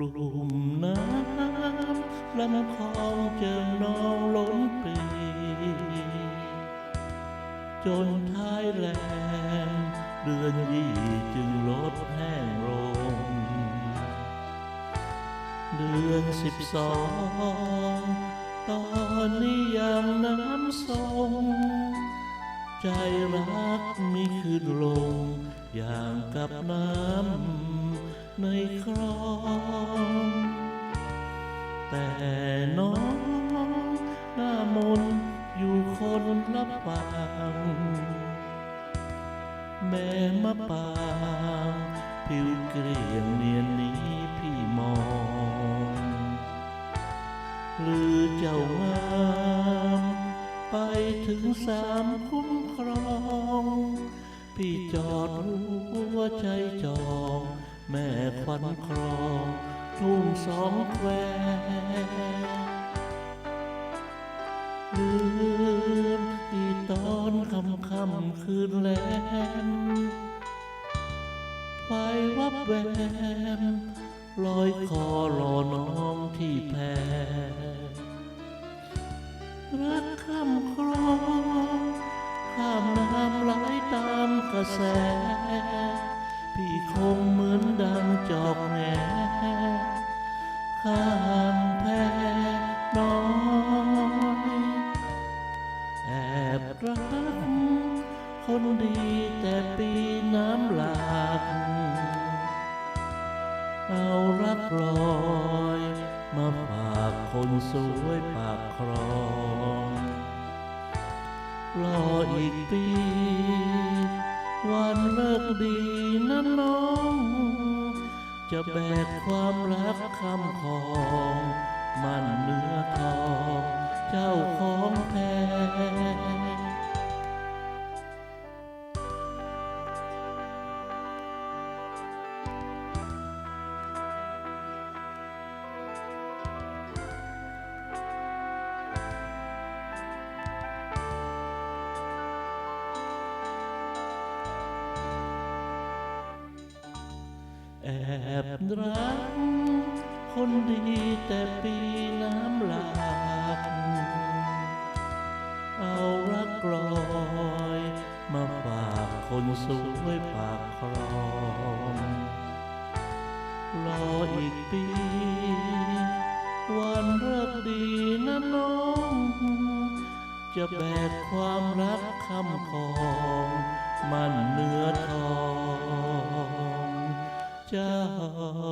ลุ่มน้ำลำคลองเจอน้องล้นปีจนท้ายแรงเดือนยี่จึงลดแห้งลง เดือนสิบสองตอนนี้ยามน้ำทรงใจรักมีขึ้นลงอย่างกับน้ำ ในคลองแต่น้องหน้ามนอยู่คนละฝั่งแม่มะปางผิวเกลียงเนียนนี้พี่มองหรือเจ้างามไปถึงสามคุ้มครอง พี่จอดหัวใจ ม่ควันครองทุ่งสองแควลืมที่ตอนคำคำคืนแลมไฟวับแวมลอยคอรอน้องที่แพรักข้ามคลองข้ามน้ำไหลตามกระแส แหนข้ามแพน้อยแอบรักคนดีแต่ปีน้ำหลากเอารักลอยมาฝากคนสวยปากครองรออีกปี วันเลิกดีนะน้อง จะแบกความรักคำของ มันเนื้อทองเจ้า อบรักคนดีแต่ปีน้ำหลากเอารักลอยมาฝากคนสวยปากครองรออีกปี วันเลิกดีนะน้อง จะแบกความรักคำของ เ